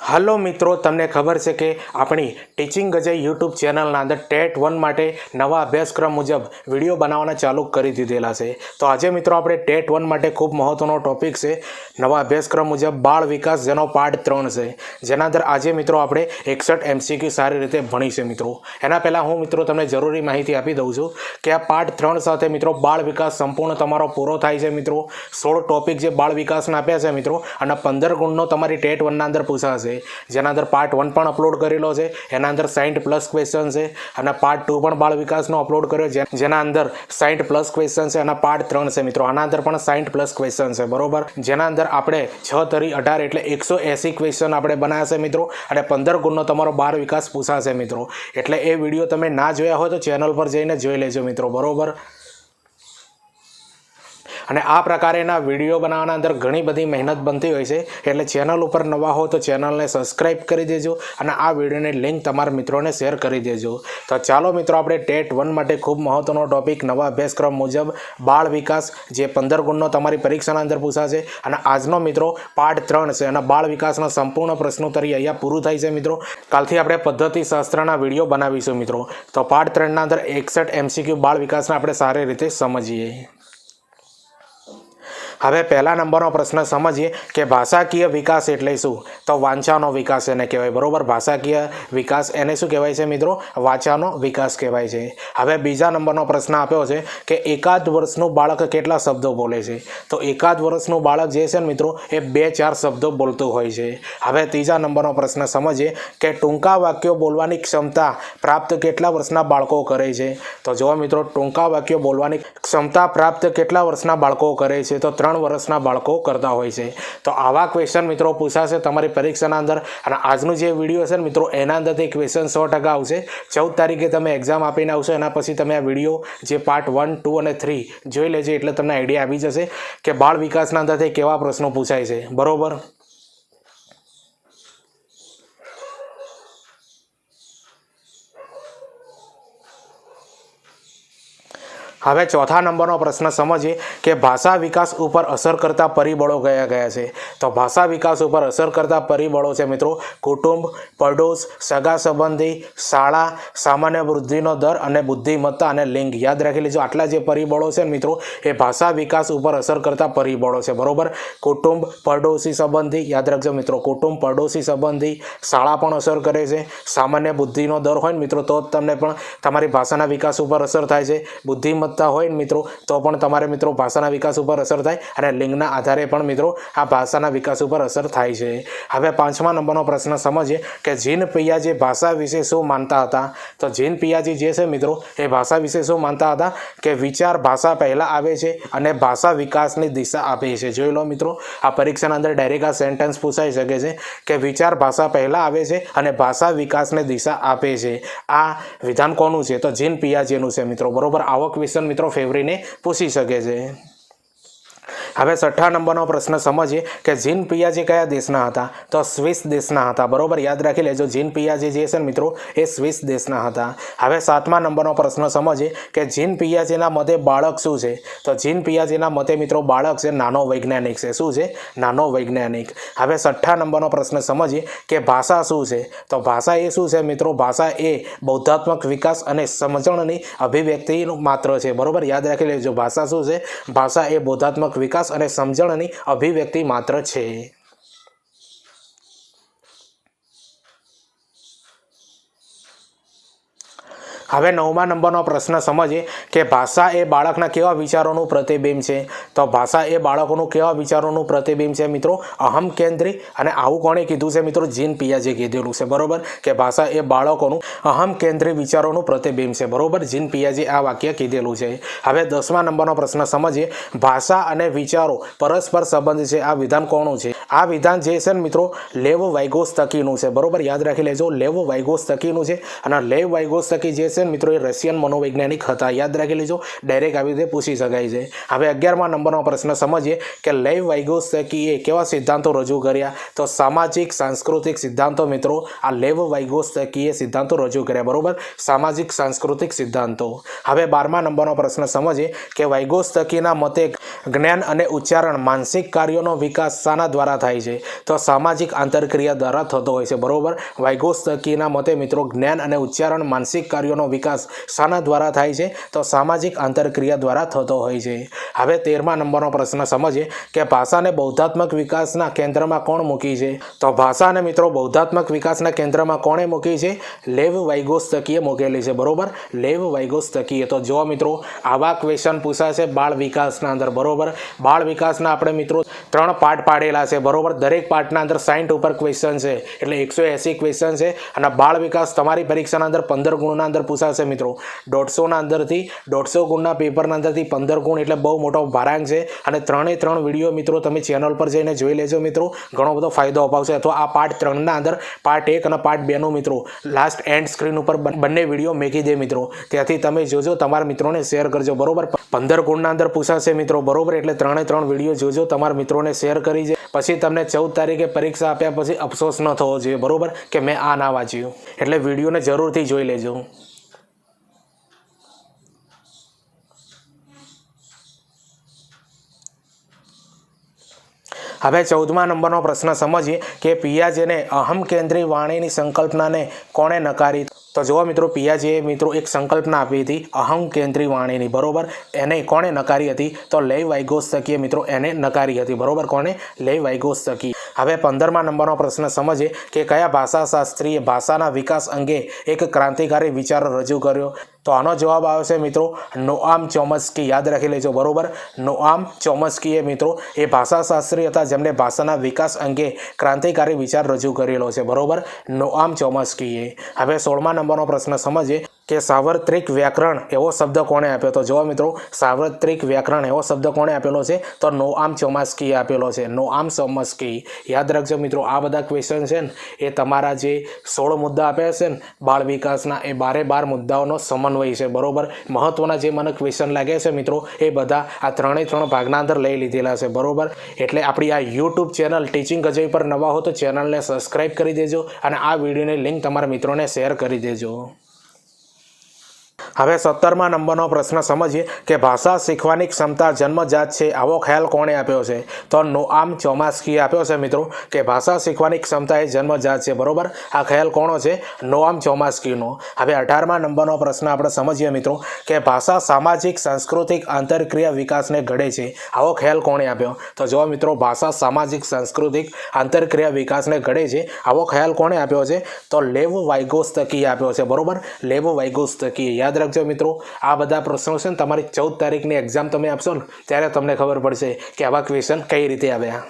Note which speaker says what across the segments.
Speaker 1: Hello મિત્રો, તમને ખબર છે કે આપણી ટીચિંગ અજય યુટ્યુબ ચેનલના અંદર ટેટ વન માટે નવા અભ્યાસક્રમ મુજબ વીડિયો બનાવવાના ચાલુ કરી દીધેલા છે. તો આજે મિત્રો આપણે ટેટ વન માટે ખૂબ મહત્ત્વનો ટોપિક છે. નવા અભ્યાસક્રમ મુજબ બાળ વિકાસ જેનો પાઠ ત્રણ છે. જેના અંદર આજે મિત્રો આપણે એકસઠ એમસીક્યુ સારી રીતે ભણીશું મિત્રો. એના પહેલાં હું મિત્રો તમને જરૂરી માહિતી આપી દઉં છું કે આ પાઠ ત્રણ સાથે મિત્રો બાળ વિકાસ સંપૂર્ણ તમારો પૂરો થાય છે મિત્રો. સોળ ટોપિક જે બાળ વિકાસના આપ્યા છે મિત્રો. અને પંદર ગુણનો તમારી ટેટ વનના અંદર પૂછાશે. જેના અંદર પાર્ટ વન પણ અપલોડ કરેલો છે. એના અંદર સાઠ પ્લસ ક્વેશ્ચન છે. અને પાર્ટ ટુ પણ બાળ વિકાસનો અપલોડ કર્યો. છે જેના અંદર સાઠ પ્લસ ક્વેશ્ચન છે અને પાર્ટ ત્રણ છે મિત્રો. આના અંદર પણ સાઠ પ્લસ ક્વેશ્ચન છે. બરોબર? જેના અંદર આપણે છ તરી અઢાર એટલે એકસો એંસી ક્વેશ્ચન આપણે બનાવ્યા છે મિત્રો. અને પંદર ગુણનો તમારો બાળ વિકાસ પૂછાશે મિત્રો. એટલે એ વીડિયો તમે ના જોયા હોય તો ચેનલ પર જઈને જોઈ લેજો મિત્રો. બરોબર? અને આ પ્રકારેના વીડિયો બનાવવાના અંદર ઘણી બધી મહેનત બનતી હોય છે. એટલે ચેનલ ઉપર નવા હો તો ચેનલને સબસ્ક્રાઈબ કરી દેજો અને આ વિડીયોની લિંક તમારા મિત્રોને શેર કરી દેજો. તો ચાલો મિત્રો, આપણે ટેટ વન માટે ખૂબ મહત્ત્વનો ટોપિક નવા અભ્યાસક્રમ મુજબ બાળ વિકાસ, જે પંદર ગુણનો તમારી પરીક્ષાના અંદર પૂછાશે. અને આજનો મિત્રો પાઠ ત્રણ છે અને બાળ વિકાસના સંપૂર્ણ પ્રશ્નોત્તરી અહીંયા પૂરું થાય છે મિત્રો. કાલથી આપણે પદ્ધતિ શાસ્ત્રના વીડિયો બનાવીશું મિત્રો. તો પાઠ ત્રણના અંદર એકસઠ એમસીક્યુ બાળ વિકાસને આપણે સારી રીતે સમજીએ. હવે પહેલા નંબરનો પ્રશ્ન સમજીએ કે ભાષાકીય વિકાસ એટલે શું? તો વાંચાનો વિકાસ એને કહેવાય, બરાબર? ભાષાકીય વિકાસ એને શું કહેવાય છે મિત્રો? વાંચાનો વિકાસ કહેવાય છે. હવે બીજા નંબરનો પ્રશ્ન આપ્યો છે કે એકાદ વર્ષનું બાળક કેટલા શબ્દો બોલે છે? તો એકાદ વર્ષનું બાળક જે છે ને મિત્રો, એ બે ચાર શબ્દો બોલતું હોય છે. હવે ત્રીજા નંબરનો પ્રશ્ન સમજીએ કે ટૂંકા વાક્યો બોલવાની ક્ષમતા પ્રાપ્ત કેટલા વર્ષના બાળકો કરે છે? તો જો મિત્રો, ટૂંકા વાક્યો બોલવાની ક્ષમતા પ્રાપ્ત કેટલા વર્ષના બાળકો કરે છે? તો ત્રણ વર્ષના બાળકો કરતા હોય છે. તો આવા ક્વેશ્ચન મિત્રો પૂછાશે તમારી પરીક્ષાના અંદર. અને આજનું જે વીડિયો છે ને મિત્રો, એના અંદરથી ક્વેશ્ચન સો ટકા આવશે. ચૌદ તારીખે તમે એક્ઝામ આપીને આવશો, એના પછી તમે આ વીડિયો જે પાર્ટ વન ટુ અને થ્રી જોઈ લેજો, એટલે તમને આઈડિયા આવી જશે કે બાળ વિકાસના અંદરથી કેવા પ્રશ્નો પૂછાય છે. બરોબર? હવે ચોથા નંબરનો પ્રશ્ન સમજીએ કે ભાષા વિકાસ ઉપર અસર કરતા પરિબળો કયા કયા છે? તો ભાષા વિકાસ ઉપર અસર કરતા પરિબળો છે મિત્રો, કુટુંબ, પડોશ, સગા સંબંધી, શાળા, સામાન્ય વૃદ્ધિનો દર અને બુદ્ધિમત્તા અને લિંગ. યાદ રાખી લેજો, આટલા જે પરિબળો છે મિત્રો, એ ભાષા વિકાસ ઉપર અસર કરતા પરિબળો છે. બરોબર? કુટુંબ, પડોશી સંબંધી, યાદ રાખજો મિત્રો, કુટુંબ, પડોશી સંબંધી, શાળા પણ અસર કરે છે. સામાન્ય બુદ્ધિનો દર હોય ને મિત્રો, તો જ તમને પણ તમારી ભાષાના વિકાસ ઉપર અસર થાય છે. બુદ્ધિમત્તા હોય મિત્રો, તો પણ તમારે મિત્રો ભાષાના વિકાસ ઉપર અસર થાય અને લિંગના આધારે પણ મિત્રો આ ભાષાના વિકાસ ઉપર અસર થાય છે. હવે પાંચમા નંબરનો પ્રશ્ન સમજીએ કે જીન પિયાજી ભાષા વિશે શું માનતા હતા? તો જીન પિયાજી જે છે મિત્રો, એ ભાષા વિશે શું માનતા હતા? કે વિચાર ભાષા પહેલાં આવે છે અને ભાષા વિકાસની દિશા આપે છે. જોઈ લો મિત્રો, આ પરીક્ષાના અંદર ડાયરેક્ટ આ સેન્ટેન્સ પૂછાઈ શકે છે કે વિચાર ભાષા પહેલાં આવે છે અને ભાષા વિકાસને દિશા આપે છે. આ વિધાન કોનું છે? તો જીન પિયાજીનું છે મિત્રો. બરોબર? આવો ક્વેશ્ચન મિત્રો ફેવરીને પૂછી શકે છે. હવે છઠ્ઠા નંબરનો પ્રશ્ન સમજીએ કે જીન પિયાજી કયા દેશના હતા? તો સ્વિસ દેશના હતા. બરોબર? યાદ રાખી લેજો, જીન પિયાજી જે છે ને મિત્રો, એ સ્વિસ દેશના હતા. હવે સાતમા નંબરનો પ્રશ્ન સમજીએ કે જીન પિયાજીના મતે બાળક શું છે? તો જીન પિયાજીના મતે મિત્રો, બાળક છે નાનો વૈજ્ઞાનિક છે. શું છે? નાનો વૈજ્ઞાનિક. હવે છઠ્ઠા નંબરનો પ્રશ્ન સમજીએ કે ભાષા શું છે? તો ભાષા એ શું છે મિત્રો? ભાષા એ બૌદ્ધાત્મક વિકાસ અને સમજણની અભિવ્યક્તિનું માત્ર છે. બરોબર? યાદ રાખી લેજો, ભાષા શું છે? ભાષા એ બૌદ્ધાત્મક વિકાસ અને સમજણની અભિવ્યક્તિ માત્ર છે. હવે નવમા નંબરનો પ્રશ્ન સમજીએ કે ભાષા એ બાળકના કેવા વિચારોનું પ્રતિબિંબ છે? તો ભાષા એ બાળકોનું કેવા વિચારોનું પ્રતિબિંબ છે મિત્રો? અહમ કેન્દ્રી અને આવું કોણે કીધું છે મિત્રો? જીન પિયાજે કીધેલું છે, બરોબર? કે ભાષા એ બાળકોનું અહમ કેન્દ્રી વિચારોનું પ્રતિબિંબ છે, બરોબર? જીન પિયાજે આ વાક્ય કીધેલું છે. હવે દસમા નંબરનો પ્રશ્ન સમજીએ. ભાષા અને વિચારો પરસ્પર સંબંધ છે. આ વિધાન કોનું છે? આ વિધાન જે છે ને મિત્રો, લેવ વાઇગોસ્તકીનું છે, બરોબર? યાદ રાખી લેજો, લેવ વાઇગોસ્તકીનું છે અને લેવ વાઇગોસ્તકી જે છે ને મિત્રો, એ રશિયન મનોવૈજ્ઞાનિક હતા. યાદ રાખી લેજો ડાયરેક્ટ આવી રીતે પૂછી શકાય છે. હવે અગિયારમા નંબરનો પ્રશ્ન સમજીએ કે લેવ વાઇગોસ્તકીએ કેવા સિદ્ધાંતો રજૂ કર્યા? તો સામાજિક, સાંસ્કૃતિક સિદ્ધાંતો મિત્રો, આ લેવ વાઇગોસ્તકીએ સિદ્ધાંતો રજૂ કર્યા, બરાબર? સામાજિક, સાંસ્કૃતિક સિદ્ધાંતો. હવે બારમા નંબરનો પ્રશ્ન સમજીએ કે વાઇગોસ્તકીના મતે જ્ઞાન અને ઉચ્ચારણ માનસિક કાર્યોનો વિકાસ શાના દ્વારા થાય છે? તો સામાજિક આંતરક્રિયા દ્વારા થતો હોય છે, બરોબર? વાઇગોસ્તકીના મતે મિત્રો, જ્ઞાન અને ઉચ્ચારણ માનસિક કાર્યોનો વિકાસ શાના દ્વારા થાય છે? તો સામાજિક આંતરક્રિયા દ્વારા થતો હોય છે. હવે તેરમા નંબરનો પ્રશ્ન સમજીએ કે ભાષાને બૌદ્ધાત્મક વિકાસના કેન્દ્રમાં કોણ મૂકી છે? તો ભાષાને મિત્રો બૌદ્ધાત્મક વિકાસના કેન્દ્રમાં કોણે મૂકી છે? લેવ વાઇગોસ્તકીએ મૂકેલી છે, બરોબર? લેવ વાઇગોસ્તકીએ તો જો મિત્રો, આવા ક્વેશ્ચન પૂછાશે બાળ વિકાસના અંદર, બરોબર? બાળ વિકાસના આપણે મિત્રો ત્રણ પાર્ટ પાડેલા છે, બરોબર? દરેક પાર્ટના અંદર સાઠ ઉપર ક્વેશ્ચન છે, એટલે એકસો એંસી ક્વેશ્ચન છે અને બાળ વિકાસ તમારી પરીક્ષાના અંદર પંદર ગુણના અંદર પૂછાશે મિત્રો. દોઢસોના અંદરથી, દોઢસો ગુણના પેપરના અંદરથી પંદર ગુણ એટલે બહુ મોટો ભારાંક છે. અને ત્રણે ત્રણ વીડિયો મિત્રો તમે ચેનલ પર જઈને જોઈ લેજો મિત્રો. ઘણો બધો ફાયદો અપાવશે. અથવા આ પાર્ટ ત્રણના અંદર પાર્ટ એક અને પાર્ટ બેનું મિત્રો લાસ્ટ એન્ડ સ્ક્રીન ઉપર બંને વીડિયો મેકી દે મિત્રો. ત્યાંથી તમે જોજો, તમારા મિત્રોને શેર કરજો. બરોબર? પંદર ગુણના અંદર પૂછાશે મિત્રો. બરોબર? એટલે ત્રણે ત્રણ વીડિયો જોજો, તમારા મિત્રોને શેર કરી છે પછી તમને ચૌદ તારીખે પરીક્ષા આપ્યા પછી અફસોસ ન થવો જોઈએ. બરોબર? કે મેં આ ના વાંચ્યું. એટલે વિડીયોને જરૂરથી જોઈ લેજો. હવે ચૌદમા નંબરનો પ્રશ્ન સમજીએ કે પિયાજેને અહમ કેન્દ્રી વાણીની સંકલ્પનાને કોણે નકારી? તો જુઓ મિત્રો, પિયાજીએ મિત્રો એક સંકલ્પના આપી હતી, અહમ કેન્દ્રી વાણીની. બરોબર? એને કોણે નકારી હતી? તો લય વાઇગોસ્તકીએ મિત્રો, એને નકારી હતી. બરોબર? કોણે? લય વાઇગોસ્તકી હવે પંદરમા નંબરનો પ્રશ્ન સમજીએ કે કયા ભાષાશાસ્ત્રીએ ભાષાના વિકાસ અંગે એક ક્રાંતિકારી વિચાર રજૂ કર્યો? તો આનો જવાબ આવશે મિત્રો, નોઆમ ચોમસ્કી. યાદ રાખી લેજો, બરોબર? નોઆમ ચોમસ્કીએ મિત્રો, એ ભાષાશાસ્ત્રી હતા જેમણે ભાષાના વિકાસ અંગે ક્રાંતિકારી વિચાર રજૂ કરેલો છે, બરોબર? નોઆમ ચોમસ્કીએ. હવે સોળમા નંબરનો પ્રશ્ન સમજીએ. કે સાર્વત્રિક વ્યાકરણ એવો શબ્દ કોણે આપ્યો? તો જુઓ મિત્રો, સાર્વત્રિક વ્યાકરણ એવો શબ્દ કોણે આપેલો છે? તો નોઆમ ચોમાસકીએ આપેલો છે. નોઆમ ચોમસ્કી યાદ રાખજો મિત્રો, આ બધા ક્વેશ્ચન છે ને, એ તમારા જે સોળ મુદ્દા આપ્યા છે ને, બાળ વિકાસના, એ બારે બાર મુદ્દાઓનો સમન્વય છે. બરોબર? મહત્વના જે મને ક્વેશ્ચન લાગે છે મિત્રો, એ બધા આ ત્રણે ત્રણ ભાગના અંદર લઈ લીધેલા છે. બરોબર? એટલે આપણી આ યુટ્યુબ ચેનલ ટીચિંગ અજય પર નવા હો તો ચેનલને સબસ્ક્રાઈબ કરી દેજો અને આ વિડીયોની લિંક તમારા મિત્રોને શેર કરી દેજો. હવે સત્તરમા નંબરનો પ્રશ્ન સમજીએ કે ભાષા શીખવાની ક્ષમતા જન્મજાત છે. આવો ખ્યાલ કોણે આપ્યો છે? તો નોઆમ ચોમાસ્કીએ આપ્યો છે મિત્રો કે ભાષા શીખવાની ક્ષમતા એ જન્મજાત છે. બરોબર? આ ખ્યાલ કોણો છે? નોઆમ ચોમાસ્કીનો. હવે અઢારમા નંબરનો પ્રશ્ન આપણે સમજીએ મિત્રો કે ભાષા સામાજિક, સાંસ્કૃતિક, આંતરક્રિયા વિકાસને ઘડે છે. આવો ખ્યાલ કોણે આપ્યો? તો જો મિત્રો, ભાષા સામાજિક, સાંસ્કૃતિક, આંતરક્રિયા વિકાસને ઘડે છે. આવો ખ્યાલ કોણે આપ્યો છે? તો લેવ વાયગોસ્તકીએ આપ્યો છે. બરોબર? લેવ વાયગોસ્તકીએ યાદ રાખજો મિત્રો. આ બધા પ્રશ્નો છે ને તમારી ચૌદ તારીખની એક્ઝામ તમે આપશો ને, ત્યારે તમને ખબર પડશે કે આવા ક્વેશ્ચન કઈ રીતે આવ્યા.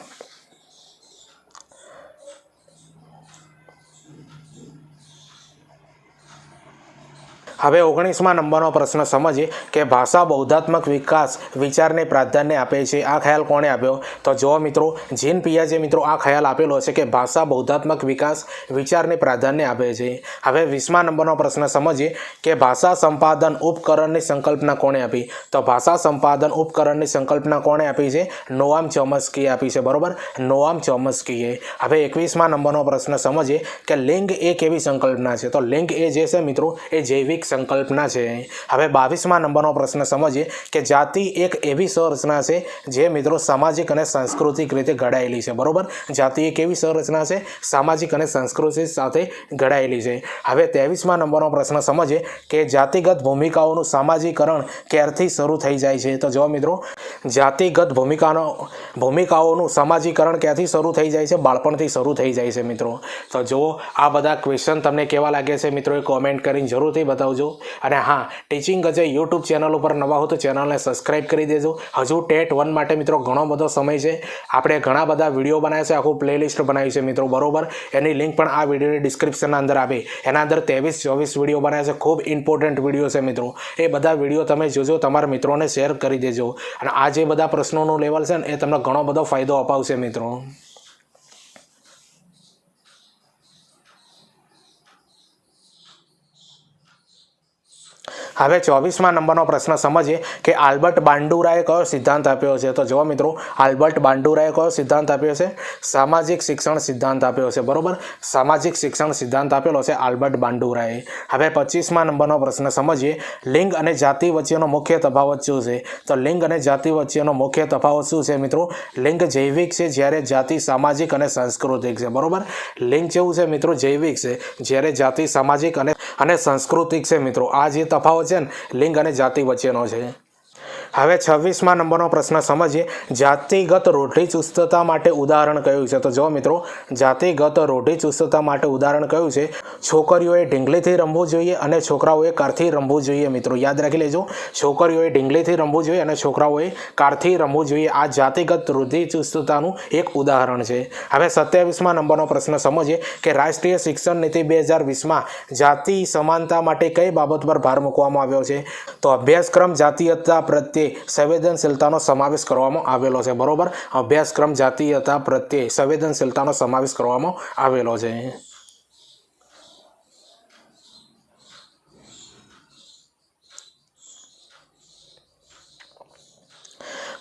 Speaker 1: હવે ઓગણીસમાં નંબરનો પ્રશ્ન સમજીએ કે ભાષા બૌદ્ધાત્મક વિકાસ વિચારને પ્રાધાન્ય આપે છે. આ ખ્યાલ કોણે આપ્યો? તો જો મિત્રો, જીન પિયાજે મિત્રો આ ખ્યાલ આપેલો છે કે ભાષા બૌદ્ધાત્મક વિકાસ વિચારને પ્રાધાન્ય આપે છે. હવે વીસમા નંબરનો પ્રશ્ન સમજીએ કે ભાષા સંપાદન ઉપકરણની સંકલ્પના કોણે આપી? તો ભાષા સંપાદન ઉપકરણની સંકલ્પના કોણે આપી છે? નોઆમ ચોમસ્કીએ આપી છે, બરોબર? નોઆમ ચોમસ્કીએ. હવે એકવીસમા નંબરનો પ્રશ્ન સમજીએ કે લિંગ એ કેવી સંકલ્પના છે? તો લિંગ એ જે છે મિત્રો, એ જૈવિક સંકલ્પના છે. હવે બાવીસમાં નંબરનો પ્રશ્ન સમજીએ કે જાતિ એક એવી સંરચના છે જે મિત્રો સામાજિક અને સાંસ્કૃતિક રીતે ઘડાયેલી છે. બરાબર? જાતિ એક એવી સંરચના છે, સામાજિક અને સંસ્કૃતિ સાથે ઘડાયેલી છે. હવે ત્રેવીસમાં નંબરનો પ્રશ્ન સમજીએ કે જાતિગત ભૂમિકાઓનું સામાજિકરણ ક્યારથી શરૂ થઈ જાય છે? તો જો મિત્રો, જાતિગત ભૂમિકાનો, ભૂમિકાઓનું સામાજિકરણ ક્યાંથી શરૂ થઈ જાય છે? બાળપણથી શરૂ થઈ જાય છે મિત્રો. તો જો આ બધા ક્વેશ્ચન તમને કેવા લાગે છે? મિત્રો એ કોમેન્ટ કરીને જરૂરથી બતાવજો. અને હા ટીચિંગ અજય યુટ્યુબ ચેનલ ઉપર નવા હો તો ચેનલને સબસ્ક્રાઇબ કરી દેજો. હજુ ટેટ વન માટે મિત્રો ઘણો બધો સમય છે. આપણે ઘણા બધા વીડિયો બનાવ્યા છે, આખું પ્લેલિસ્ટ બનાવ્યું છે મિત્રો, બરોબર? એની લિંક પણ આ વિડીયોની ડિસ્ક્રિપ્શનના અંદર આવે એના અંદર ત્રેવીસ ચોવીસ વીડિયો બનાવ્યા છે, ખૂબ ઇમ્પોર્ટન્ટ વીડિયો છે મિત્રો. એ બધા વીડિયો તમે જોજો, તમારા મિત્રોને શેર કરી દેજો. અને આ જે બધા પ્રશ્નોનું લેવલ છે ને, એ તમને ઘણો બધો ફાયદો અપાવશે મિત્રો. હવે ચોવીસમાં નંબરનો પ્રશ્ન સમજીએ કે આલ્બર્ટ બાંડુરાએ કયો સિદ્ધાંત આપ્યો છે? તો જુઓ મિત્રો, આલ્બર્ટ બાંડુરાએ કયો સિદ્ધાંત આપ્યો છે? સામાજિક શિક્ષણ સિદ્ધાંત આપ્યો છે, બરોબર? સામાજિક શિક્ષણ સિદ્ધાંત આપેલો છે આલ્બર્ટ બાંડુરાએ. હવે પચીસમાં નંબરનો પ્રશ્ન સમજીએ, લિંગ અને જાતિ વચ્ચેનો મુખ્ય તફાવત શું છે? તો લિંગ અને જાતિ વચ્ચેનો મુખ્ય તફાવત શું છે મિત્રો? લિંગ જૈવિક છે જ્યારે જાતિ સામાજિક અને સાંસ્કૃતિક છે, બરોબર? લિંગ જેવું છે મિત્રો જૈવિક છે જ્યારે જાતિ સામાજિક અને અને સાંસ્કૃતિક છે મિત્રો. આ જે તફાવત છે ને લિંગ અને જાતિ વચ્ચેનો છે. હવે છવ્વીસમાં નંબરનો પ્રશ્ન સમજીએ. જાતિગત રોટી ચુસ્તતા માટે ઉદાહરણ કયું છે? તો જો મિત્રો, જાતિગત રોટી ચુસ્તતા માટે ઉદાહરણ કયું છે? છોકરીઓએ ઢીંગલીથી રમવું જોઈએ અને છોકરાઓએ કારથી રમવું જોઈએ મિત્રો. યાદ રાખી લેજો, છોકરીઓએ ઢીંગલીથી રમવું જોઈએ અને છોકરાઓએ કારથી રમવું જોઈએ. આ જાતિગત રોઢી ચુસ્તતાનું એક ઉદાહરણ છે. હવે સત્યાવીસમાં નંબરનો પ્રશ્ન સમજીએ કે રાષ્ટ્રીય શિક્ષણ નીતિ બે હજાર વીસમાં જાતિ સમાનતા માટે કઈ બાબત પર ભાર મૂકવામાં આવ્યો છે? તો અભ્યાસક્રમ જાતીયતા પ્રત્યે સંવેદનશીલતાનો સમાવેશ કરવામાં આવેલો છે. બરોબર? અભ્યાસક્રમ જાતીયતા પ્રત્યે સંવેદનશીલતાનો સમાવેશ કરવામાં આવેલો છે.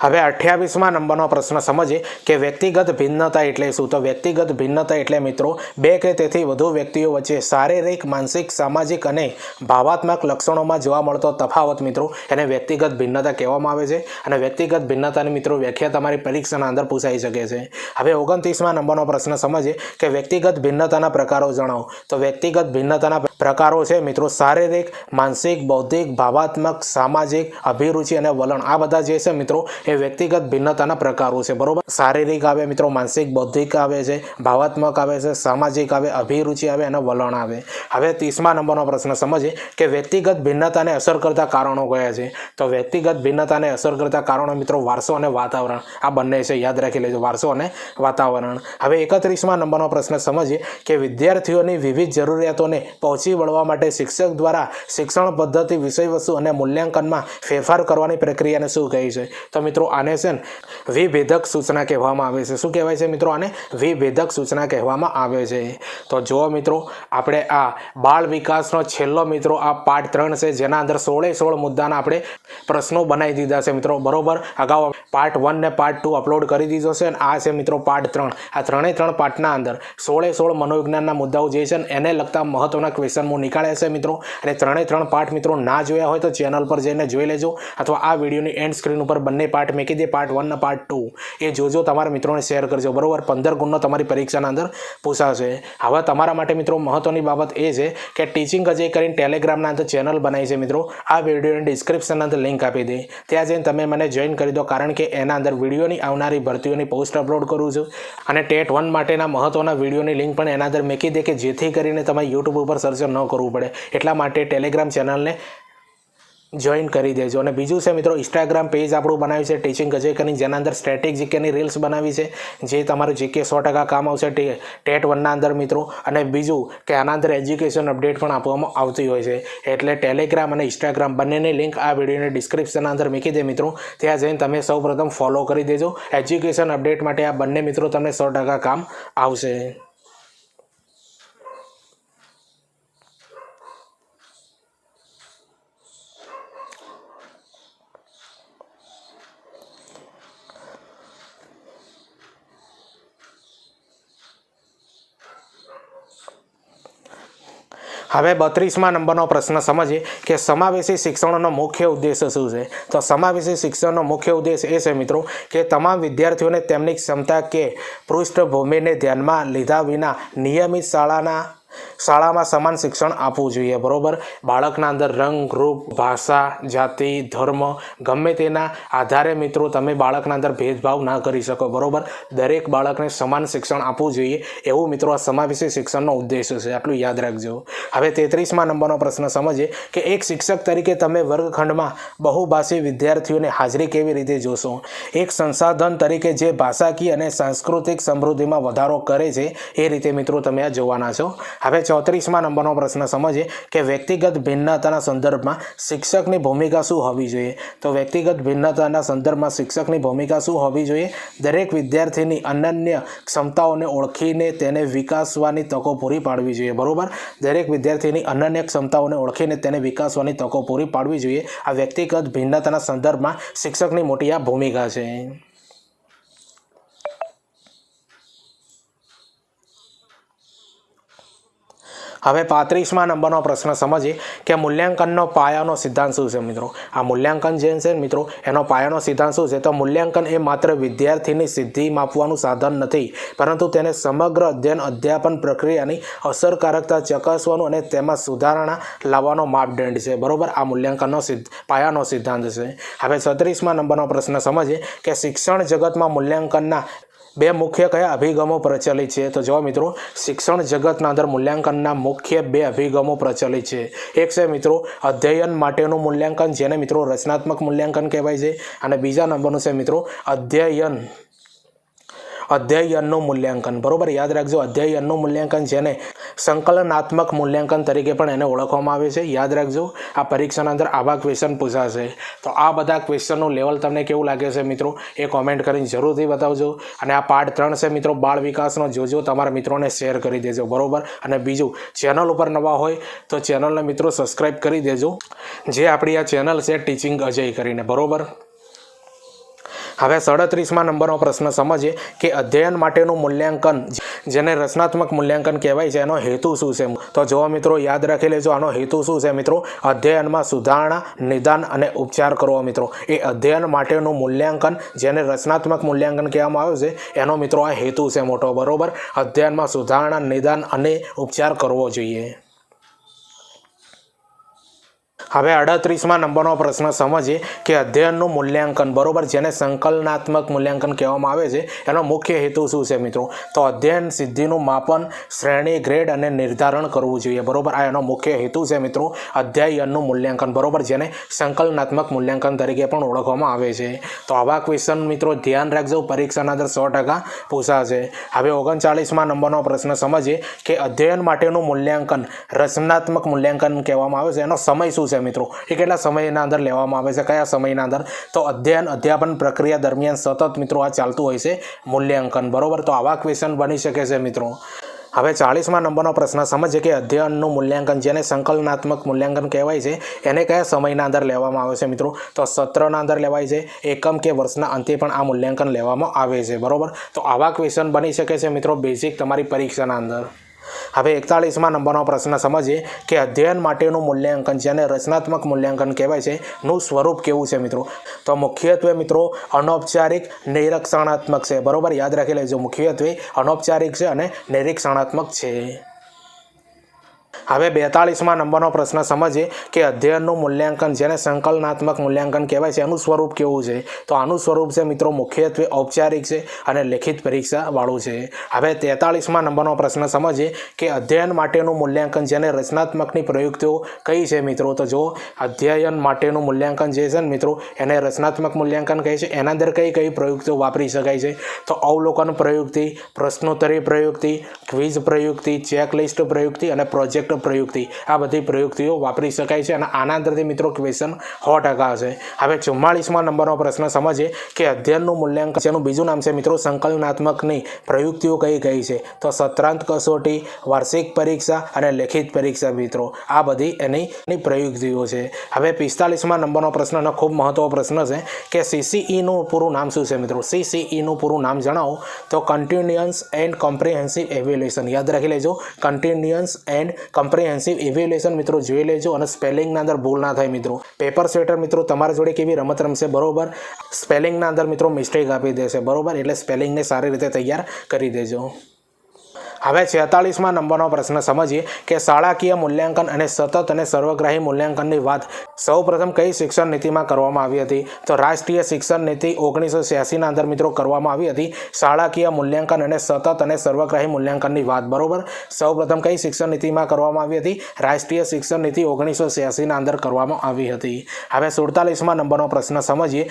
Speaker 1: હવે અઠ્યાવીસમાં નંબરનો પ્રશ્ન સમજીએ કે વ્યક્તિગત ભિન્નતા એટલે શું? તો વ્યક્તિગત ભિન્નતા એટલે મિત્રો, બે કે તેથી વધુ વ્યક્તિઓ વચ્ચે શારીરિક, માનસિક, સામાજિક અને ભાવાત્મક લક્ષણોમાં જોવા મળતો તફાવત મિત્રો, એને વ્યક્તિગત ભિન્નતા કહેવામાં આવે છે. અને વ્યક્તિગત ભિન્નતાની મિત્રો વ્યાખ્યા તમારી પરીક્ષાના અંદર પૂછાઈ શકે છે. હવે ઓગણત્રીસમાં નંબરનો પ્રશ્ન સમજીએ કે વ્યક્તિગત ભિન્નતાના પ્રકારો જણાવો. તો વ્યક્તિગત ભિન્નતાના પ્રકારો છે. મિત્રો, શારીરિક, માનસિક, બૌદ્ધિક, ભાવાત્મક, સામાજિક, અભિરુચિ અને વલણ. આ બધા જે છે મિત્રો, એ વ્યક્તિગત ભિન્નતાના પ્રકારો છે. બરોબર? શારીરિક આવે, મિત્રો, માનસિક, બૌદ્ધિક આવે છે, ભાવાત્મક આવે છે, સામાજિક આવે, અભિરુચિ આવે અને વલણ આવે. હવે ત્રીસમા નંબરનો પ્રશ્ન સમજીએ કે વ્યક્તિગત ભિન્નતાને અસર કરતા કારણો કયા છે? તો વ્યક્તિગત ભિન્નતાને અસર કરતા કારણો મિત્રો, વારસો અને વાતાવરણ. આ બંને છે, યાદ રાખી લેજો, વારસો અને વાતાવરણ. હવે એકત્રીસમાં નંબરનો પ્રશ્ન સમજીએ કે વિદ્યાર્થીઓની વિવિધ જરૂરિયાતોને પહોંચી વળવા માટે શિક્ષક દ્વારા શિક્ષણ પદ્ધતિ વિષયવસ્તુ અને મૂલ્યાંકનમાં ફેરફાર કરવાની પ્રક્રિયાને શું કહે છે? તો મિત્રો, આને છે ને વિભેદક સૂચના કહેવામાં આવે છે. શું કહેવાય છે મિત્રો આને? વિભેદક સૂચના કહેવામાં આવે છે. તો જુઓ મિત્રો, આપણે આ બાળ વિકાસનો છેલ્લો મિત્રો, આ પાર્ટ ત્રણ છે, જેના અંદર સોળે સોળ મુદ્દાના આપણે પ્રશ્નો બનાવી દીધા છે મિત્રો. બરોબર? અગાઉ પાર્ટ વન ને પાર્ટ ટુ અપલોડ કરી દીધો છે અને આ છે મિત્રો પાર્ટ ત્રણ. આ ત્રણેય ત્રણ પાર્ટના અંદર સોળે સોળ મનોવિજ્ઞાનના મુદ્દાઓ જે છે એને લગતા મહત્વના ક્વેશ્ચન હું નીકાળ્યા છે મિત્રો. અને ત્રણે ત્રણ પાર્ટ મિત્રો ના જોયા હોય તો ચેનલ પર જઈને જોઈ લેજો. અથવા આ વિડીયોની એન્ડ સ્ક્રીન ઉપર બંને પાર્ટ મેકી દે. પાર્ટ વન અને પાર્ટ ટુ એ જોજો, તમારા મિત્રોને શેર કરજો. બરાબર? પંદર ગુણનો તમારી પરીક્ષાના અંદર પૂછાશે હવે તમારા માટે મિત્રો મહત્વની બાબત એ છે કે ટીચિંગ અજય કરીને ટેલિગ્રામના અંદર ચેનલ બનાવી છે મિત્રો. આ વિડીયોની ડિસ્ક્રિપ્શનના અંદર લિંક આપી દે. ત્યાં જઈને તમે મને જોઈન કરી દો. કારણ કે એના અંદર વિડીયોની આવનારી ભરતીઓની પોસ્ટ અપલોડ કરું છું. અને ટેટ વન માટેના મહત્વના વિડીયોની લિંક પણ એના અંદર મેકી દે કે જેથી કરીને તમે યુટ્યુબ ઉપર સર્ચ ન કરવું પડે. એટલા માટે ટેલિગ્રામ ચેનલને જોઈન કરી દેજો. અને બીજું છે મિત્રો ઇન્સ્ટાગ્રામ પેજ આપણું બનાવ્યું છે ટીચિંગ અજય કરીને જેના અંદર સ્ટેટિક જીકેની રીલ્સ બનાવી છે, જે તમારું જીકે સો ટકા કામ આવશે ટેટ વનના અંદર મિત્રો. અને બીજું કે આના અંદર એજ્યુકેશન અપડેટ પણ આપવામાં આવતી હોય છે. એટલે ટેલિગ્રામ અને ઇન્સ્ટાગ્રામ બંનેની લિંક આ વિડીયોની ડિસ્ક્રિપ્શનના અંદર મૂકી દે મિત્રો. ત્યાં જઈને તમે સૌ પ્રથમ ફોલો કરી દેજો. એજ્યુકેશન અપડેટ માટે આ બંને મિત્રો તમને સો ટકા કામ આવશે. હવે બત્રીસમાં નંબરનો પ્રશ્ન સમજીએ કે સમાવેશી શિક્ષણનો મુખ્ય ઉદ્દેશ શું છે? તો સમાવેશી શિક્ષણનો મુખ્ય ઉદ્દેશ એ છે મિત્રો કે તમામ વિદ્યાર્થીઓને તેમની ક્ષમતા કે પૃષ્ઠભૂમિને ધ્યાનમાં લીધા વિના નિયમિત શાળાના શાળામાં સમાન શિક્ષણ આપવું જોઈએ, બરોબર? બાળકના અંદર રંગ, રૂપ, ભાષા, જાતિ, ધર્મ, ગમે તેના આધારે મિત્રો તમે બાળકના અંદર ભેદભાવ ના કરી શકો, બરોબર? દરેક બાળકને સમાન શિક્ષણ આપવું જોઈએ, એવું મિત્રો આ સમાવેશી શિક્ષણનો ઉદ્દેશ છે, આટલું યાદ રાખજો. હવે તેત્રીસમાં નંબરનો પ્રશ્ન સમજીએ કે એક શિક્ષક તરીકે તમે વર્ગખંડમાં બહુભાષી વિદ્યાર્થીઓની હાજરી કેવી રીતે જોશો? એક સંસાધન તરીકે જે ભાષાકીય અને સાંસ્કૃતિક સમૃદ્ધિમાં વધારો કરે છે, એ રીતે મિત્રો તમે આ જોવાના છો. હવે ચોત્રીસમાં નંબરનો પ્રશ્ન સમજીએ કે વ્યક્તિગત ભિન્નતાના સંદર્ભમાં શિક્ષકની ભૂમિકા શું હોવી જોઈએ? તો વ્યક્તિગત ભિન્નતાના સંદર્ભમાં શિક્ષકની ભૂમિકા શું હોવી જોઈએ? દરેક વિદ્યાર્થીની અનન્ય ક્ષમતાઓને ઓળખીને તેને વિકાસવાની તકો પૂરી પાડવી જોઈએ, બરોબર? દરેક વિદ્યાર્થીની અનન્ય ક્ષમતાઓને ઓળખીને તેને વિકાસવાની તકો પૂરી પાડવી જોઈએ. આ વ્યક્તિગત ભિન્નતાના સંદર્ભમાં શિક્ષકની મોટી આ ભૂમિકા છે. હવે પાંત્રીસમાં નંબરનો પ્રશ્ન સમજીએ કે મૂલ્યાંકનનો પાયાનો સિદ્ધાંત શું છે મિત્રો? આ મૂલ્યાંકન જે છે મિત્રો, એનો પાયાનો સિદ્ધાંત શું છે? તો મૂલ્યાંકન એ માત્ર વિદ્યાર્થીની સિદ્ધિ માપવાનું સાધન નથી, પરંતુ તેને સમગ્ર અધ્યયન, અધ્યાપન પ્રક્રિયાની અસરકારકતા ચકાસવાનું અને તેમાં સુધારણા લાવવાનો માપદંડ છે. બરોબર? આ મૂલ્યાંકનનો સિદ્ધ, પાયાનો સિદ્ધાંત છે. હવે છત્રીસમાં નંબરનો પ્રશ્ન સમજીએ કે શિક્ષણ જગતમાં મૂલ્યાંકનના બે મુખ્ય કયા અભિગમો પ્રચલિત છે? તો જો મિત્રો, શિક્ષણ જગતના અંદર મૂલ્યાંકનના મુખ્ય બે અભિગમો પ્રચલિત છે. એક છે મિત્રો, અધ્યયન માટેનું મૂલ્યાંકન, જેને મિત્રો રચનાત્મક મૂલ્યાંકન કહેવાય છે. અને બીજા નંબરનું છે મિત્રો, અધ્યયન. અધ્યયનનું મૂલ્યાંકન. બરોબર? યાદ રાખજો, અધ્યયનનું મૂલ્યાંકન જેને સંકલનાત્મક મૂલ્યાંકન તરીકે પણ એને ઓળખવામાં આવે છે. યાદ રાખજો, આ પરીક્ષાના અંદર આવા ક્વેશ્ચન પૂછાશે. તો આ બધા ક્વેશ્ચનનું લેવલ તમને કેવું લાગે છે મિત્રો? એ કોમેન્ટ કરીને જરૂરથી બતાવજો. અને આ પાર્ટ ત્રણ છે મિત્રો, બાળ વિકાસનો. જોજો, તમારા મિત્રોને શેર કરી દેજો. બરોબર? અને બીજું ચેનલ ઉપર નવા હોય તો ચેનલને મિત્રો સબસ્ક્રાઈબ કરી દેજો. જે આપણી આ ચેનલ છે ટીચિંગ અજય કરીને. બરોબર? હવે સડત્રીસમાં નંબરનો પ્રશ્ન સમજીએ કે અધ્યયન માટેનું મૂલ્યાંકન જેને રચનાત્મક મૂલ્યાંકન કહેવાય છે, એનો હેતુ શું છે? તો જો મિત્રો, યાદ રાખી લેજો, આનો હેતુ શું છે મિત્રો? અધ્યયનમાં સુધારણા, નિદાન અને ઉપચાર કરવો મિત્રો. એ અધ્યયન માટેનું મૂલ્યાંકન જેને રચનાત્મક મૂલ્યાંકન કહેવામાં આવે છે, એનો મિત્રો આ હેતુ છે મોટો, બરોબર? અધ્યયનમાં સુધારણા, નિદાન અને ઉપચાર કરવો જોઈએ. હવે અડત્રીસમાં નંબરનો પ્રશ્ન સમજીએ કે અધ્યયનનું મૂલ્યાંકન, બરોબર, જેને સંકલનાત્મક મૂલ્યાંકન કહેવામાં આવે છે, એનો મુખ્ય હેતુ શું છે મિત્રો? તો અધ્યયન સિદ્ધિનું માપન, શ્રેણી, ગ્રેડ અને નિર્ધારણ કરવું જોઈએ, બરોબર? આ એનો મુખ્ય હેતુ છે મિત્રો, અધ્યયનનું મૂલ્યાંકન, બરોબર? જેને સંકલનાત્મક મૂલ્યાંકન તરીકે પણ ઓળખવામાં આવે છે. તો આવા ક્વેશ્ચન મિત્રો, ધ્યાન રાખજો, પરીક્ષાના અંદર સો ટકા પૂછાશે. હવે ઓગણચાળીસમાં નંબરનો પ્રશ્ન સમજીએ કે અધ્યયન માટેનું મૂલ્યાંકન, રચનાત્મક મૂલ્યાંકન કહેવામાં આવે છે, એનો સમય શું છે મિત્રો. એ કેટલા સમયના અંદર લેવામાં આવે છે, કયા સમયના અંદર? તો અધ્યયન, અધ્યાપન પ્રક્રિયા દરમિયાન સતત મિત્રો આ ચાલતું હોય છે મૂલ્યાંકન. બરોબર? તો આવા ક્વેશ્ચન બની શકે છે મિત્રો. હવે ચાળીસમાં નંબરનો પ્રશ્ન, સમજીએ કે અધ્યયનનું મૂલ્યાંકન જેને સંકલનાત્મક મૂલ્યાંકન કહેવાય છે, એને કયા સમયના અંદર લેવામાં આવે છે મિત્રો? તો સત્રના અંદર લેવાય છે, એકમ કે વર્ષના અંતે પણ આ મૂલ્યાંકન લેવામાં આવે છે. બરોબર? તો આવા ક્વેશ્ચન બની શકે છે મિત્રો બેઝિક તમારી પરીક્ષાના અંદર. હવે એકતાળીસમાં નંબરનો પ્રશ્ન સમજીએ કે અધ્યયન માટેનું મૂલ્યાંકન જેને રચનાત્મક મૂલ્યાંકન કહેવાય છે. નું સ્વરૂપ કેવું છે મિત્રો? તો મુખ્યત્વે મિત્રો, અનૌપચારિક, નિરીક્ષણાત્મક છે. બરોબર? યાદ રાખી લેજો. મુખ્યત્વે અનૌપચારિક છે અને નિરીક્ષણાત્મક છે. હવે બેતાળીસમાં નંબરનો પ્રશ્ન સમજીએ કે અધ્યયનનું મૂલ્યાંકન જેને સંકલનાત્મક મૂલ્યાંકન કહેવાય છે, એનું સ્વરૂપ કેવું છે? તો આનું સ્વરૂપ છે મિત્રો મુખ્યત્વે ઔપચારિક છે અને લેખિત પરીક્ષાવાળું છે. હવે તેતાળીસમાં નંબરનો પ્રશ્ન સમજીએ કે અધ્યયન માટેનું મૂલ્યાંકન જેને રચનાત્મકની પ્રયુક્તિઓ કઈ છે મિત્રો. તો જો અધ્યયન માટેનું મૂલ્યાંકન જે છે ને મિત્રો, એને રચનાત્મક મૂલ્યાંકન કહે છે, એના અંદર કઈ કઈ પ્રયુક્તિઓ વાપરી શકાય છે? તો અવલોકન પ્રયુક્તિ, પ્રશ્નોત્તરી પ્રયુક્તિ, ક્વિઝ પ્રયુક્તિ, ચેકલિસ્ટ પ્રયુક્તિ અને પ્રોજેક્ટ પ્રયુક્તિ. આ બધી પ્રયુક્તિઓ વાપરી શકાય છે અને આના અંદરથી મિત્રો ક્વેશ્ચન સો ટકા હશે. હવે ચુમ્માળીસમાં નંબરનો પ્રશ્ન સમજીએ કે અધ્યયનનું મૂલ્યાંકન જેનું બીજું નામ છે? મિત્રો સંકલનાત્મકની પ્રયુક્તિઓ કઈ કઈ છે? તો સત્રાંત કસોટી, વાર્ષિક પરીક્ષા અને લેખિત પરીક્ષા મિત્રો. આ બધી એની પ્રયુક્તિઓ છે. હવે પિસ્તાલીસમાં નંબરનો પ્રશ્ન ખૂબ મહત્વનો પ્રશ્ન છે કે સીસીઈનું પૂરું નામ શું છે મિત્રો? સીસીઈનું પૂરું નામ જણાવો. તો કન્ટિન્યુઅન્સ એન્ડ કોમ્પ્રિહેન્સિવ એવેલ્યુએશન યાદ રાખી લેજો. કન્ટિન્યુઅન્સ એન્ડ કમ્પ્રિહેન્સિવ ઇવેલ્યુએશન મિત્રો જોઈ લેજો અને સ્પેલિંગના અંદર ભૂલ ના થાય મિત્રો. પેપર સ્વેટર મિત્રો તમારા જોડે કેવી રમત રમશે? બરોબર? સ્પેલિંગના અંદર મિત્રો મિસ્ટેક આપી દેશે. બરોબર? એટલે સ્પેલિંગને સારી રીતે તૈયાર કરી દેજો. હવે છેતાળીસમાં નંબરનો પ્રશ્ન સમજીએ કે શાળાકીય મૂલ્યાંકન અને સતત અને સર્વગ્રાહી મૂલ્યાંકનની વાત સૌ પ્રથમ કઈ શિક્ષણ નીતિમાં કરવામાં આવી હતી? તો રાષ્ટ્રીય શિક્ષણ નીતિ ઓગણીસો છ્યાસીના અંદર મિત્રો કરવામાં આવી હતી. શાળાકીય મૂલ્યાંકન અને સતત અને સર્વગ્રાહી મૂલ્યાંકનની વાત, બરોબર? સૌ પ્રથમ કઈ શિક્ષણ નીતિમાં કરવામાં આવી હતી? રાષ્ટ્રીય શિક્ષણ નીતિ ઓગણીસો છ્યાસીના અંદર કરવામાં આવી હતી. હવે સુડતાલીસમાં નંબરનો પ્રશ્ન સમજીએ.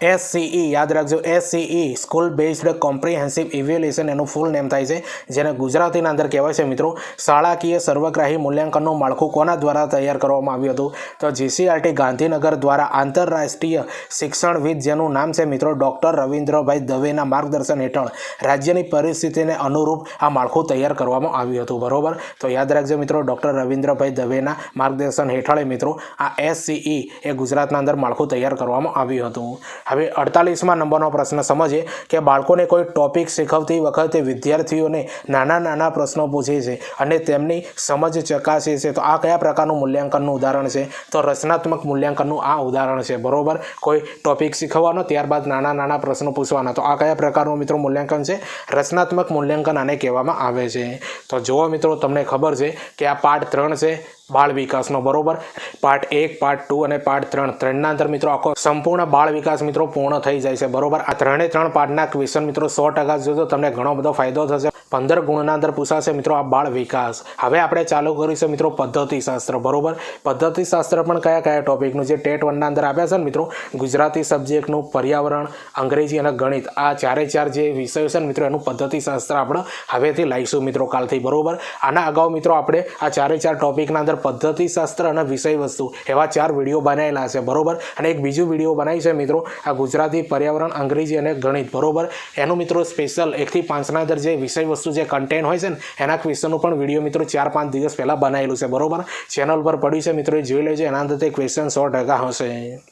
Speaker 1: એસસીઈ, યાદ રાખજો, SCE school based comprehensive evaluation એનું ફૂલ નેમ થાય છે, જેને ગુજરાતીના અંદર કહેવાય છે, મિત્રો. શાળાકીય સર્વગ્રાહી મૂલ્યાંકનનું માળખું કોના દ્વારા તૈયાર કરવામાં આવ્યું હતું? તો જીસીઆરટી ગાંધીનગર દ્વારા આંતરરાષ્ટ્રીય શિક્ષણવિદ, જેનું નામ છે, મિત્રો, ડૉક્ટર રવિન્દ્રભાઈ દવેના માર્ગદર્શન હેઠળ રાજ્યની પરિસ્થિતિને અનુરૂપ આ માળખું તૈયાર કરવામાં આવ્યું હતું. બરોબર? તો યાદ રાખજો, મિત્રો, ડૉક્ટર રવિન્દ્રભાઈ દવેના માર્ગદર્શન હેઠળ, મિત્રો, આ એસસીઈ એ ગુજરાતના અંદર માળખું તૈયાર કરવામાં આવ્યું હતું. હવે અડતાલીસમાં નંબરનો પ્રશ્ન સમજીએ કે બાળકોને કોઈ ટોપિક શીખવતી વખતે વિદ્યાર્થીઓને નાના નાના પ્રશ્નો પૂછે છે અને તેમની સમજ ચકાસે છે. તો આ કયા પ્રકારનું મૂલ્યાંકનનું ઉદાહરણ છે? તો રચનાત્મક મૂલ્યાંકનનું આ ઉદાહરણ છે. બરોબર? કોઈ ટોપિક શીખવવાનો ત્યારબાદ નાના નાના પ્રશ્નો પૂછવાના. તો આ કયા પ્રકારનું મિત્રો મૂલ્યાંકન છે? રચનાત્મક મૂલ્યાંકન આને કહેવામાં આવે છે. તો જુઓ મિત્રો, તમને ખબર છે કે આ પાઠ ત્રણ છે. બાળ વિકાસનો બરોબર. પાર્ટ એક, પાર્ટ ટુ અને પાર્ટ ત્રણ. ત્રણના અંદર મિત્રો આખો સંપૂર્ણ બાળ વિકાસ મિત્રો પૂર્ણ થઈ જાય છે. બરોબર? આ ત્રણે ત્રણ પાર્ટના ક્વેશ્ચન મિત્રો સો ટકા જોજો, તમને ઘણો બધો ફાયદો થશે. પંદર ગુણના અંદર પૂછાશે મિત્રો આ બાળ વિકાસ. હવે આપણે ચાલુ કરીશું મિત્રો પદ્ધતિશાસ્ત્ર. બરોબર? પદ્ધતિશાસ્ત્ર પણ કયા કયા ટોપિકનું જે ટેટ વનના અંદર આપ્યા છે ને મિત્રો? ગુજરાતી સબ્જેક્ટનું પર્યાવરણ, અંગ્રેજી અને ગણિત. આ ચારે ચાર જે વિષયો છે ને મિત્રો, એનું પદ્ધતિશાસ્ત્ર આપણે હવેથી લાવીશું મિત્રો કાલથી. બરોબર? આના અગાઉ મિત્રો આપણે આ ચારે ચાર ટોપિકના અંદર પદ્ધતિશાસ્ત્ર અને વિષય વસ્તુ એવા ચાર વીડિયો બનાવેલા છે, બરોબર? અને એક બીજું વીડિયો બનાવી છે મિત્રો, આ ગુજરાતી પર્યાવરણ, અંગ્રેજી અને ગણિત, બરોબર? એનું મિત્રો સ્પેશિયલ એકથી પાંચના અંદર જે વિષય વસ્તુ જે કન્ટેન્ટ હોય છે ને, એના ક્વેશ્ચનનું પણ વીડિયો મિત્રો ચાર પાંચ દિવસ પહેલાં બનાવેલું છે, બરોબર? ચેનલ પર પડ્યું છે મિત્રો જોઈ લેજો, એના અંદર તે ક્વેશ્ચન સો ટકા હશે.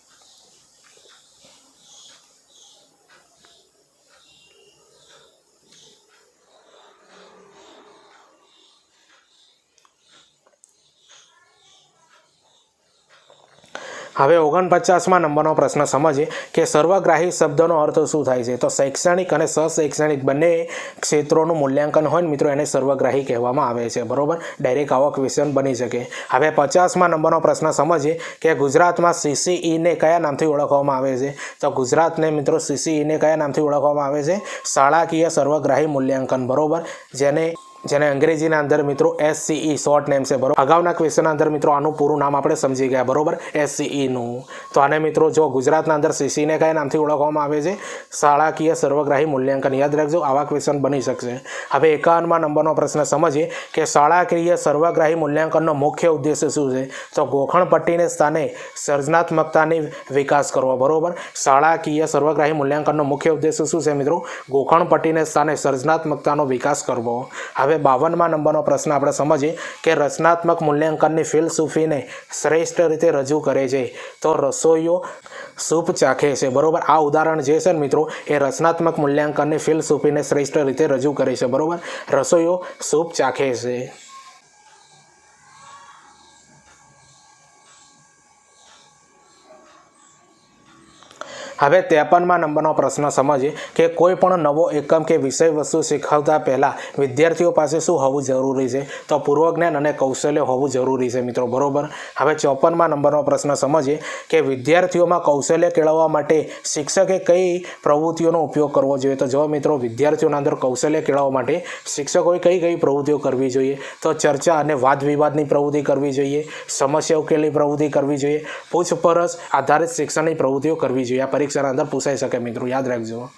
Speaker 1: હવે ઓગણપચાસમાં નંબરનો પ્રશ્ન સમજીએ કે સર્વગ્રાહી શબ્દનો અર્થ શું થાય છે? તો શૈક્ષણિક અને સશૈક્ષણિક બંને ક્ષેત્રોનું મૂલ્યાંકન હોય ને મિત્રો, એને સર્વગ્રાહી કહેવામાં આવે છે. બરોબર? ડાયરેક્ટ આવો ક્વેશ્ચન બની શકે. હવે પચાસમાં નંબરનો પ્રશ્ન સમજીએ કે ગુજરાતમાં સીસીઈને કયા નામથી ઓળખવામાં આવે છે? તો ગુજરાતને મિત્રો સીસીઈને કયા નામથી ઓળખવામાં આવે છે? શાળાકીય સર્વગ્રાહી મૂલ્યાંકન. બરોબર? જેને જેને અંગ્રેજીના અંદર મિત્રો એસસીઈ શોર્ટ નેમ છે, બરોબર? અગાઉના ક્વેશ્ચનના અંદર મિત્રો આનું પૂરું નામ આપણે સમજી ગયા, બરોબર? એસસીઈનું તો આને મિત્રો જો ગુજરાતના અંદર સીસીને કયા નામથી ઓળખવામાં આવે છે? શાળાકીય સર્વગ્રાહી મૂલ્યાંકન. યાદ રાખજો, આવા ક્વેશ્ચન બની શકશે. હવે એકાવનમાં નંબરનો પ્રશ્ન સમજીએ કે શાળાકીય સર્વગ્રાહી મૂલ્યાંકનનો મુખ્ય ઉદ્દેશ્ય શું છે? તો ગોખણપટ્ટીને સ્થાને સર્જનાત્મકતાની વિકાસ કરવો, બરોબર? શાળાકીય સર્વગ્રાહી મૂલ્યાંકનનો મુખ્ય ઉદ્દેશ્ય શું છે મિત્રો? ગોખણપટ્ટીને સ્થાને સર્જનાત્મકતાનો વિકાસ કરવો. હવે બાવનમાં નંબરનો પ્રશ્ન આપણે સમજીએ કે રચનાત્મક મૂલ્યાંકનની ફિલસૂફીને શ્રેષ્ઠ રીતે રજૂ કરે છે. તો રસોઈઓ સૂપ ચાખે છે. બરોબર? આ ઉદાહરણ જે છે ને મિત્રો, એ રચનાત્મક મૂલ્યાંકનની ફિલસૂફીને શ્રેષ્ઠ રીતે રજૂ કરે છે. બરોબર? રસોઈઓ સૂપ ચાખે છે. હવે ત્રેપનમાં નંબરનો પ્રશ્ન સમજીએ કે કોઈ પણ નવો એકમ કે વિષય વસ્તુ શીખવતા પહેલાં વિદ્યાર્થીઓ પાસે શું હોવું જરૂરી છે? તો પૂર્વજ્ઞાન અને કૌશલ્ય હોવું જરૂરી છે મિત્રો, બરોબર? હવે ચોપનમાં નંબરનો પ્રશ્ન સમજીએ કે વિદ્યાર્થીઓમાં કૌશલ્ય કેળવવા માટે શિક્ષકે કઈ પ્રવૃત્તિઓનો ઉપયોગ કરવો જોઈએ? તો જો મિત્રો, વિદ્યાર્થીઓના અંદર કૌશલ્ય કેળવવા માટે શિક્ષકોએ કઈ કઈ પ્રવૃત્તિઓ કરવી જોઈએ? તો ચર્ચા અને વાદ વિવાદની પ્રવૃત્તિ કરવી જોઈએ, સમસ્યા ઉકેલની પ્રવૃત્તિ કરવી જોઈએ, પૂછપરછ આધારિત શિક્ષણની પ્રવૃત્તિઓ કરવી જોઈએ. આ પરીક્ષાના અંદર પૂછાઈ શકે મિત્રો યાદ રાખજો.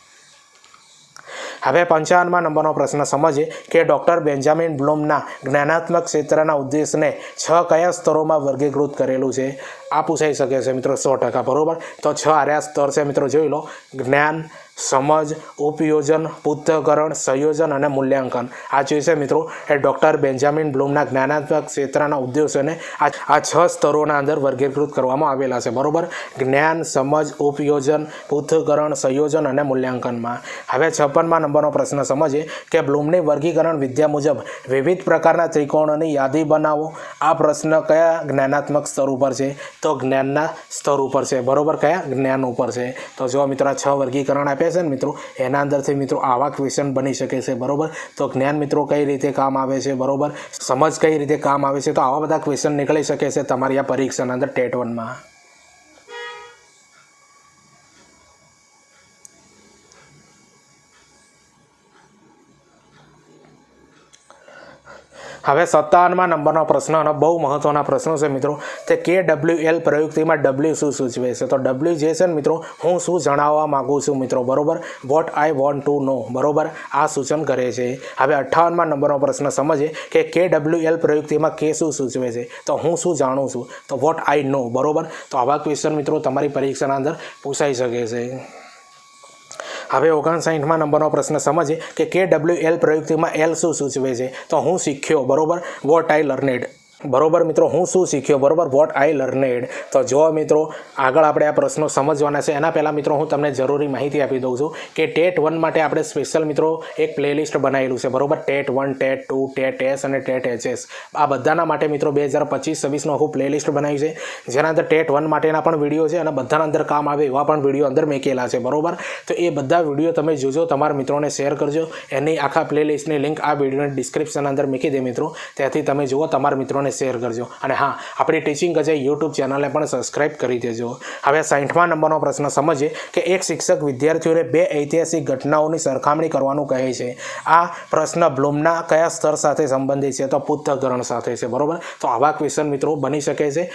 Speaker 1: હવે પંચાવનમાં નંબરનો પ્રશ્ન સમજીએ કે ડૉક્ટર બેન્જામિન બ્લોમના જ્ઞાનાત્મક ક્ષેત્રના ઉદ્દેશને છ કયા સ્તરોમાં વર્ગીકૃત કરેલું છે? આ પૂછાઈ શકે છે મિત્રો સો ટકા, બરોબર? તો છ આર્યા સ્તર છે મિત્રો, જોઈ લો. જ્ઞાન સમજ, ઉપયોજન પૃથ્થકરણ સંયોજન અને મૂલ્યાંકન. આ જે છે મિત્રો, એ ડૉક્ટર બેન્જામિન બ્લૂમના જ્ઞાનાત્મક ક્ષેત્રના ઉદ્દેશોને આ છ સ્તરોના અંદર વર્ગીકૃત કરવામાં આવેલા છે. બરાબર? જ્ઞાન, સમજ, ઉપયોજન પૃથ્થકરણ સંયોજન અને મૂલ્યાંકનમાં. હવે છપ્પનમાં નંબરનો પ્રશ્ન સમજીએ કે બ્લૂમની વર્ગીકરણ વિદ્યા મુજબ વિવિધ પ્રકારના ત્રિકોણોની યાદી બનાવો. આ પ્રશ્ન કયા જ્ઞાનાત્મક સ્તર ઉપર છે? તો જ્ઞાનના સ્તર ઉપર છે. બરોબર? કયા જ્ઞાન ઉપર છે? તો જો મિત્રો છ વર્ગીકરણ આપ્યા છે ને મિત્રો? એના અંદરથી મિત્રો આવા ક્વેશ્ચન બની શકે છે, બરોબર? તો જ્ઞાન મિત્રો કઈ રીતે કામ આવે છે, બરોબર? સમજ કઈ રીતે કામ આવે છે? તો આવા બધા ક્વેશ્ચન નીકળી શકે છે તમારી આ પરીક્ષાના અંદર ટેટ વનમાં. હવે સત્તાવનમાં નંબરનો પ્રશ્ન અને બહુ મહત્વના પ્રશ્નો છે મિત્રો. તે કે ડબલ્યુ એલ પ્રયુક્તિમાં ડબલ્યુ શું સૂચવે છે? તો ડબલ્યુ જે છે ને મિત્રો, હું શું જણાવવા માગું છું મિત્રો? બરોબર? What I want to know. બરોબર? આ સૂચન કરે છે. હવે અઠ્ઠાવનમાં નંબરનો પ્રશ્ન સમજે કે કે ડબલ્યુ એલ પ્રયુક્તિમાં કે શું સૂચવે છે? તો હું શું જાણું છું? તો વોટ આઈ નો. બરોબર? તો આવા ક્વેશ્ચન મિત્રો તમારી પરીક્ષાના અંદર પૂછાઈ શકે છે. હવે ઓગણસાઠમાં નંબરનો પ્રશ્ન સમજીએ કે કે ડબલ્યુ એલ પ્રયુક્તિમાં એલ શું સૂચવે છે? તો હું શીખ્યો, બરોબર? What I learned? બરોબર મિત્રો, હું શું શીખ્યો? બરોબર વોટ આઈ લર્નેડ તો જો મિત્રો, આગળ આપણે આ પ્રશ્નો સમજવાના છે, એના પહેલાં મિત્રો હું તમને જરૂરી માહિતી આપી દઉં છું કે ટેટ વન માટે આપણે સ્પેશિયલ મિત્રો એક પ્લેલિસ્ટ બનાવેલું છે, બરોબર? TET one, TET two, TET S અને ટેટ એચએસ. આ બધાના માટે મિત્રો બે હજાર પચીસ છવ્વીસનું આખું પ્લેલિસ્ટ બનાવ્યું છે. જેના અંદર ટેટ વન માટેના પણ વીડિયો છે અને બધાના અંદર કામ આવે એવા પણ વીડિયો અંદર મેકેલા છે, બરોબર? તો એ બધા વીડિયો તમે જોજો, તમારા મિત્રોને શેર કરજો. એની આખા પ્લેલિસ્ટની લિંક આ વિડીયોની ડિસ્ક્રિપ્શન અંદર મૂકી દે મિત્રો. ત્યાંથી તમે જુઓ, તમારા મિત્રોને શેર કરજો. અને હા, આપણી ટીચિંગ અજય યુટ્યુબ ચેનલને પણ સબસ્ક્રાઇબ કરી દેજો. હવે સાઠમા નંબરનો પ્રશ્ન સમજીએ કે એક શિક્ષક વિદ્યાર્થીઓને બે ઐતિહાસિક ઘટનાઓની સરખામણી કરવાનું કહે છે. આ પ્રશ્ન બ્લૂમના કયા સ્તર સાથે સંબંધિત છે? તો પૃથ્થકરણ સાથે છે, બરોબર? તો આવા ક્વેશ્ચન મિત્રો બની શકે છે.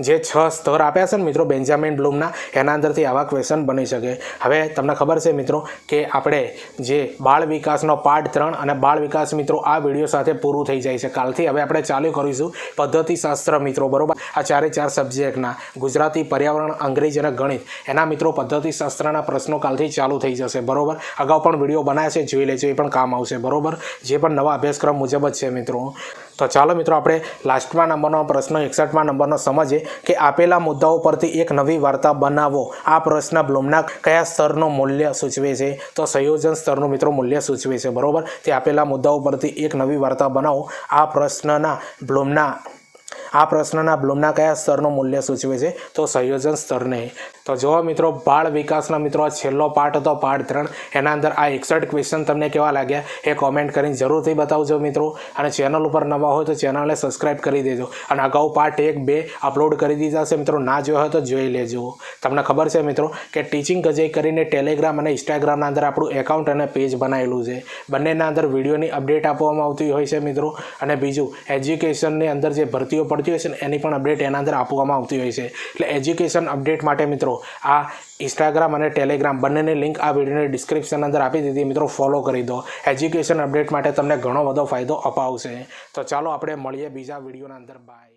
Speaker 1: જે- છ સ્તર આપ્યા છે ને મિત્રો, બેન્જામિન બ્લૂમના, એના અંદરથી આવા ક્વેશ્ચન બની શકે. હવે તમને ખબર છે મિત્રો કે આપણે જે બાળ વિકાસનો પાઠ ત્રણ અને બાળ વિકાસ મિત્રો આ વીડિયો સાથે પૂરું થઈ જાય છે. કાલથી હવે આપણે ચાલુ કરીશું પદ્ધતિશાસ્ત્ર મિત્રો, બરોબર? આ ચારે ચાર સબ્જેક્ટના ગુજરાતી, પર્યાવરણ, અંગ્રેજી અને ગણિત, એના મિત્રો પદ્ધતિશાસ્ત્રના પ્રશ્નો કાલથી ચાલુ થઈ જશે, બરોબર? અગાઉ પણ વીડિયો બનાવ્યા છે, જોઈ લેજો, એ પણ કામ આવશે, બરોબર? જે પણ નવા અભ્યાસક્રમ મુજબ જ છે મિત્રો. તો ચાલો મિત્રો આપણે લાસ્ટમાં નંબરનો પ્રશ્ન, એકસઠમાં નંબરનો સમજીએ કે આપેલા મુદ્દાઓ પરથી એક નવી વાર્તા બનાવો. આ પ્રશ્ન બ્લૂમના કયા સ્તરનું મૂલ્ય સૂચવે છે? તો સંયોજન સ્તરનું મિત્રો મૂલ્ય સૂચવે છે, બરાબર? તે આપેલા મુદ્દાઓ પરથી એક નવી વાર્તા બનાવો. આ પ્રશ્નના બ્લૂમના આ પ્રશ્નના બ્લૂમના કયા સ્તરનું મૂલ્ય સૂચવે છે? તો સંયોજન સ્તરને. તો જો મિત્રો, બાળ વિકાસના મિત્રો છેલ્લો પાઠ હતો, પાઠ ત્રણ. એના અંદર આ એકસઠ ક્વેશ્ચન તમને કેવા લાગ્યા એ કોમેન્ટ કરીને જરૂરથી બતાવજો મિત્રો. અને ચેનલ ઉપર નવા હોય તો ચેનલને સબસ્ક્રાઇબ કરી દેજો. અને અગાઉ પાર્ટ એક, બે અપલોડ કરી દીધા છે મિત્રો. ના જોયો હોય તો જોઈ લેજો. તમને ખબર છે મિત્રો કે ટીચિંગ ગજઈ કરીને ટેલિગ્રામ અને ઇન્સ્ટાગ્રામના અંદર આપણું એકાઉન્ટ અને પેજ બનાવેલું છે. બંનેના અંદર વિડીયોની અપડેટ આપવામાં આવતી હોય છે મિત્રો. અને બીજું એજ્યુકેશનની અંદર જે ભરતીઓ પડતી હોય છે ને, એની પણ અપડેટ એના અંદર આપવામાં આવતી હોય છે. એટલે એજ્યુકેશન અપડેટ માટે મિત્રો, આ ઇન્સ્ટાગ્રામ અને ટેલિગ્રામ બંનેની લિંક આ વિડીયોની ડિસ્ક્રિપ્શન અંદર આપી દીધી. મિત્રો ફોલો કરી દો. એજ્યુકેશન અપડેટ માટે તમને ઘણો બધો ફાયદો અપાવશે. તો ચાલો આપણે મળીએ બીજા વિડીયોના અંદર. બાય